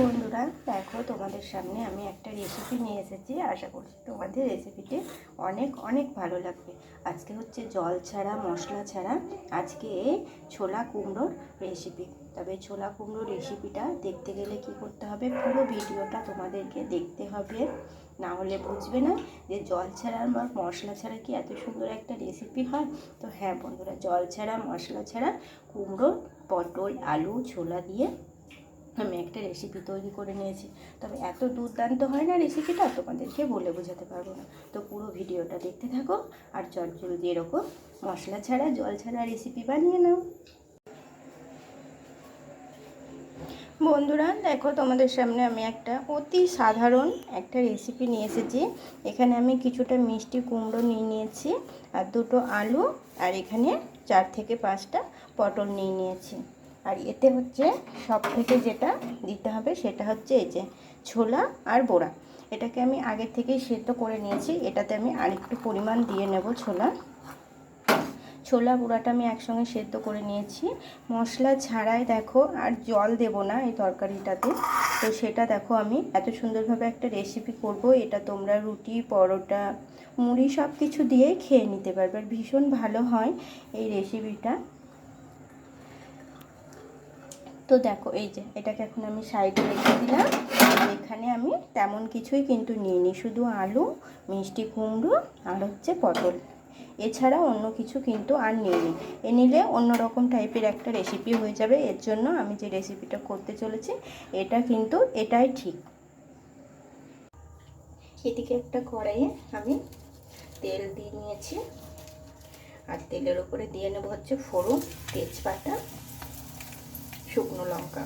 বন্ধুরা, দেখো তোমাদের সামনে আমি একটা রেসিপি নিয়ে এসেছি। আশা করছি তোমাদের রেসিপিটি অনেক অনেক ভালো লাগবে। আজকে হচ্ছে জল ছাড়া, মশলা ছাড়া আজকে ছোলা কুমড়োর রেসিপি তবে ছোলা কুমড়োর রেসিপিটা দেখতে গেলে কি করতে হবে? পুরো ভিডিওটা তোমাদেরকে দেখতে হবে। না হলে বুঝবে না যে জল ছাড়া বা মশলা ছাড়া কি এত সুন্দর একটা রেসিপি হয়? তো হ্যাঁ বন্ধুরা, জল ছাড়া, মশলা ছাড়া কুমড়ো, পটল, আলু, ছোলা দিয়ে আমি একটা রেসিপি তৈরি করে নিয়েছি। তবে এত দুর্দান্ত হয় না রেসিপিটা তোমাদেরকে বলে বোঝাতে পারব না। তো পুরো ভিডিওটা দেখতে থাকো আর চট জলদি এরকম মশলা ছাড়া, জল ছাড়া রেসিপি বানিয়ে নাও। বন্ধুরা, দেখো তোমাদের সামনে আমি একটা অতি সাধারণ একটা রেসিপি নিয়ে এসেছি। এখানে আমি কিছুটা মিষ্টি কুমড়ো নিয়ে নিয়েছি আর দুটো আলু আর এখানে চার থেকে পাঁচটা পটল নিয়ে নিয়েছি। আর এতে হচ্ছে সব থেকে যেটা দিতে হবে সেটা হচ্ছে এই যে ছোলা আর বোড়া। এটাকে আমি আগে থেকেই সেদ্ধ করে নিয়েছি, এটাতে আমি আরেকটু পরিমাণ দিয়ে নেব ছোলা। ছোলা বুড়াটা আমি একসঙ্গে সেদ্ধ করে নিয়েছি। মশলা ছাড়াই দেখো আর জল দেব না এই তরকারিটাতে। তো সেটা দেখো আমি এত সুন্দরভাবে একটা রেসিপি করব, এটা তোমরা রুটি, পরোটা, মুড়ি সব কিছু দিয়েই খেয়ে নিতে পারবে। আর ভীষণ ভালো হয় এই রেসিপিটা তো দেখো, এই যে, এটাকে এখন আমি সাইডে রেখে দিলাম। এখানে আমি তেমন কিছুই কিন্তু নিইনি, শুধু আলু, মিষ্টি কুমড়ো আর হচ্ছে পটল। এছাড়া অন্য কিছু কিন্তু আর নিইনি। এ নিলে অন্যরকম টাইপের একটা রেসিপি হয়ে যাবে। এর জন্য আমি যে রেসিপিটা করতে চলেছি, এটা কিন্তু এটাই ঠিক। এদিকে একটা কড়াইয়ে আমি তেল দিয়ে নিয়েছি। আর তেলের উপরে দিয়ে নেব হচ্ছে ফোড়ন, তেজপাতা। শুকনো লঙ্কা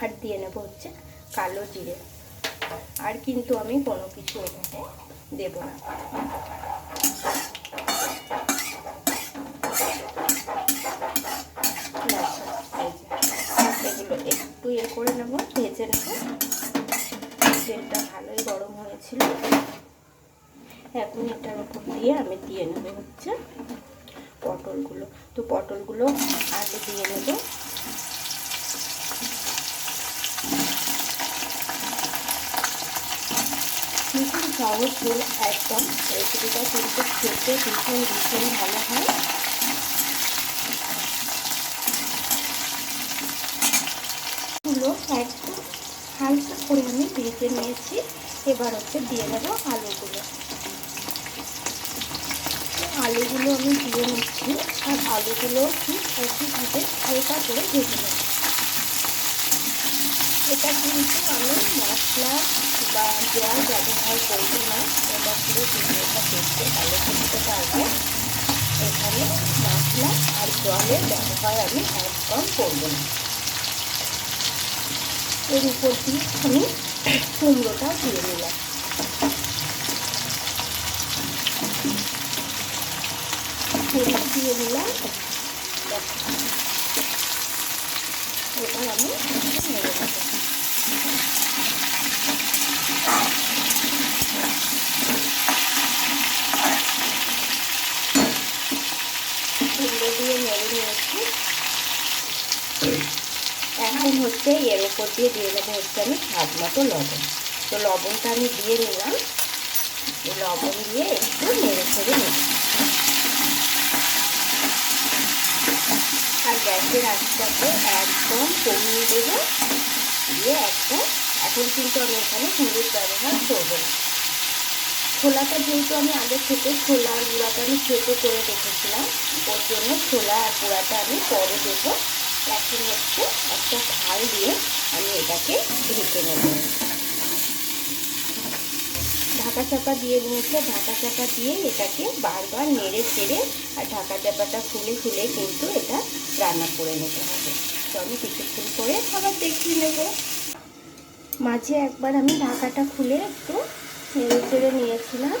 আর দিয়ে নেব হচ্ছে কালো জিরে। আর কিন্তু আমি কোনো কিছু এখানে দেব না। একটু ইয়ে করে নেব, ভেজে নেব। তেলটা ভালোই গরম হয়েছিল। এখন এটার উপর দিয়ে আমি দিয়ে নেব হচ্ছে পটলগুলো। তো পটলগুলো আগে দিয়ে নেব। ভীষণ সহজ হল একদম রেসিপিটা কিন্তু খেতে ভীষণ ভীষণ ভালো হয়। গুলো একদম হালকা করে আমি ভেজে নিয়েছি। এবার হচ্ছে দিয়ে দেব আলুগুলো। আলুগুলো আমি দিয়ে নিচ্ছি আর আলুগুলো ঠিক একইভাবে হালকা করে ভেজে নেব। এটা কিন্তু আমি মশলা বা জল ব্যবহার করব না। এটা পুরো ভিডিওটা দেখতে ভালো করতে পারব। এখানে মশলা আর জলের ব্যবহার আমি একদম করব না। এর উপর দিয়ে আমি কুমড়োটা দিয়ে নিলাম কুমড়ো দিয়ে নিলাম এবার আমি নেড়ে দেবো কুমড়ো দিয়ে নেড়ে নিয়েছি এখন হচ্ছে এর উপর দিয়ে দিয়ে দেবো হচ্ছে আমি স্বাদ মতো লবণ। তো লবণটা আমি দিয়ে নিলাম। লবণ দিয়ে একটু নেড়ে ছেড়ে নিই আর গ্যাসের আঁচটাকে একদম কমিয়ে দেবো। দিয়ে একটা, এখন কিন্তু আমি এখানে হলুদ ব্যবহার করব না। ছোলাটা যেহেতু আমি আগে থেকে ছোলা আর গুঁড়াটা আমি ছেঁচে করে রেখেছিলাম, ওর জন্য ছোলা আর গুঁড়াটা আমি পরে দেবো। এখন হচ্ছে একটা থাল দিয়ে আমি এটাকে ঢেকে নেব। ঢাকা চাপা দিয়ে নিয়েছে ঢাকা চাপা দিয়ে এটাকে বারবার নেড়ে চেড়ে আর ঢাকা চাপাটা খুলে খুলে কিন্তু এটা রান্না করে নিতে হবে। তো আমি কিছুক্ষণ করে আবার দেখিয়ে নেব। মাঝে একবার আমি ঢাকাটা খুলে একটু নেড়ে চেড়ে নিয়েছিলাম,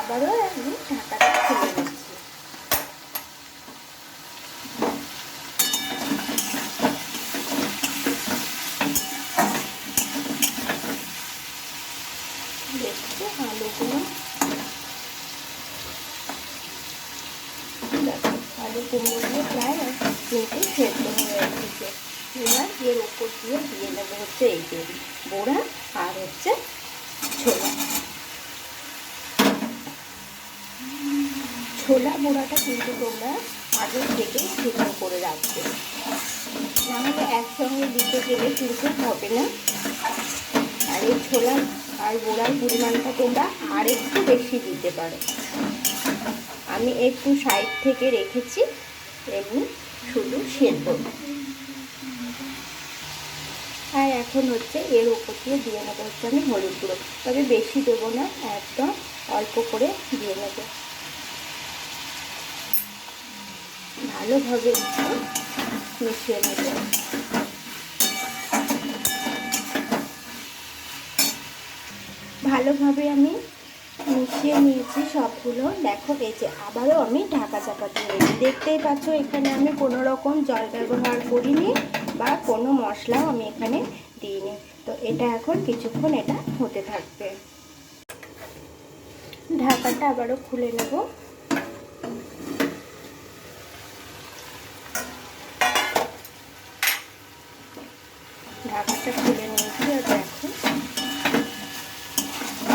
আবারও আমি ঢাকাটা খুলে নিচ্ছি দেখছি আলুগুলো দেখো আলু কুমড়ো দিয়ে প্রায় কিন্তু সেদ্ধ হয়ে এসেছে। এবার এর উপর দিয়ে দিয়ে নেব হচ্ছে এই যে বোড়া আর হচ্ছে ছোলা। ছোলা বোড়াটা কিন্তু তোমরা আগে থেকে শুকনো করে রাখবে। নাহলে একসঙ্গে দিতে গেলে কিন্তু হবে না। আর এই ছোলা আর বোড়ার পরিমাণটা তোমরা আর একটু বেশি দিতে পারো। আমি একটু সাইড থেকে রেখেছি এবং শুধু সেদ্ধ। আর এখন হচ্ছে এর উপর দিয়ে দিয়ে নেব হচ্ছে আমি হলুদ গুঁড়ো। তবে বেশি দেবো না, একদম অল্প করে দিয়ে নেব। ভালোভাবে মিশিয়ে নেব। ভালোভাবে আমি মিশিয়ে নিয়েছি সবগুলো। দেখো, এই যে আবারও আমি ঢাকা চাপা দিয়ে দেখতেই পাচ্ছ, এখানে আমি কোনো রকম জল ব্যবহার করিনি বা কোনো মশলাও আমি এখানে দিইনি। তো এটা এখন কিছুক্ষণ এটা হতে থাকবে। ঢাকাটা আবারও খুলে নেব। ঢাকাটা খুলে নিয়েছি আর দেখো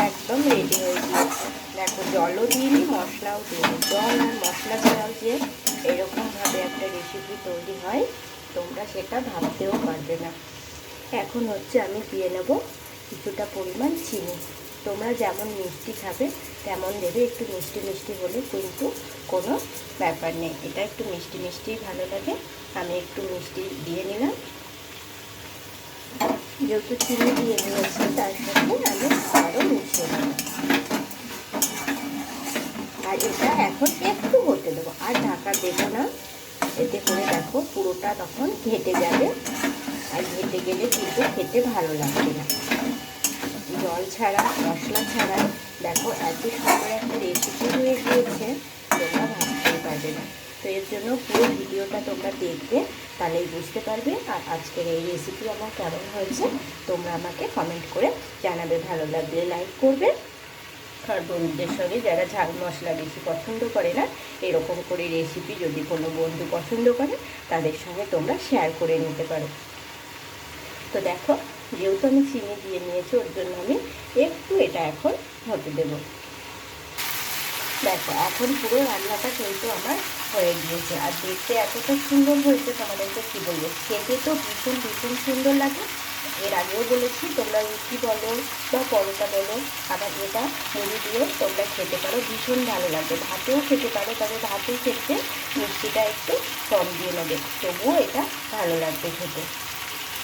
একদম রেডি হয়ে গিয়েছে দেখো জলও দিইনি মশলাও দিইনি জল আর মশলা ছাড়াও যে এরকমভাবে একটা রেসিপি তৈরি হয়, তোমরা সেটা ভাবতেও পারবে না। এখন হচ্ছে আমি দিয়ে নেব কিছুটা পরিমাণ চিনি। তোমরা যেমন মিষ্টি খাবে, তেমন দেবে। একটু মিষ্টি মিষ্টি হলে কিন্তু কোনো ব্যাপার নেই। এটা একটু মিষ্টি মিষ্টিই ভালো লাগে। আমি একটু মিষ্টি দিয়ে নিলাম। যেহেতু চিনি দিয়ে নিয়েছি তার সাথে আমি আরও মিশিয়ে নেব। আর এটা এখন একটু হতে দেবো। আর ঢাকা দেবো না। এতে করে দেখো পুরোটা তখন ঘেটে যাবে। আর ঘেটে গেলে কিন্তু খেতে ভালো লাগবে না। জল ছাড়া, মশলা ছাড়া দেখো এত সুন্দর একটা রেসিপি হয়ে গিয়েছে, তোমরা ভাবতেই পারবে না। তো এর জন্য পুরো ভিডিওটা তোমরা দেখবে, তাহলেই বুঝতে পারবে আর আজকের এই রেসিপি আমার কেমন হয়েছে, তোমরা আমাকে কমেন্ট করে জানাবে। ভালো লাগলে লাইক করবে। আর বন্ধুদের সঙ্গে যারা ঝাল মশলা বেশি পছন্দ করে না, এরকম করে রেসিপি যদি কোনো বন্ধু পছন্দ করে, তাদের সঙ্গে তোমরা শেয়ার করে নিতে পারো। তো দেখো, যেহেতু আমি চিনি দিয়ে নিয়েছি, ওর জন্য আমি একটু এটা এখন হতে দেবো। দেখো, এখন পুরো রান্নাটা কিন্তু আমার হয়ে গিয়েছে। আর দেখতে এতটা সুন্দর হয়েছে তোমাদেরকে কী বলব? খেতে তো ভীষণ ভীষণ সুন্দর লাগে। এর আগেও বলেছি, তোমরা রুটি বলো বা পরোটা বলো, আবার এটা মুড়ি দিয়েও তোমরা খেতে পারো, ভীষণ ভালো লাগবে। ভাতেও খেতে পারো, তবে ভাতের ক্ষেত্রে মিষ্টিটা একটু কম দিয়ে নেবে, তবুও এটা ভালো লাগবে খেতে।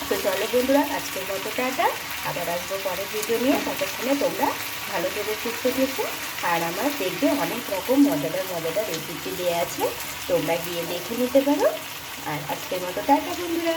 তো চলো বন্ধুরা, আজকের মতো টাটা। আবার আসব পরের ভিডিও নিয়ে। ততক্ষণে তোমরা ভালো করে শুকতে দিয়েছে আর আমার দেখবে অনেক রকম মজাদার মজাদার রেসিপি দেওয়া আছে। তোমরা গিয়ে দেখে নিতে পারো। আর আজকের মতো টাটা বন্ধুরা।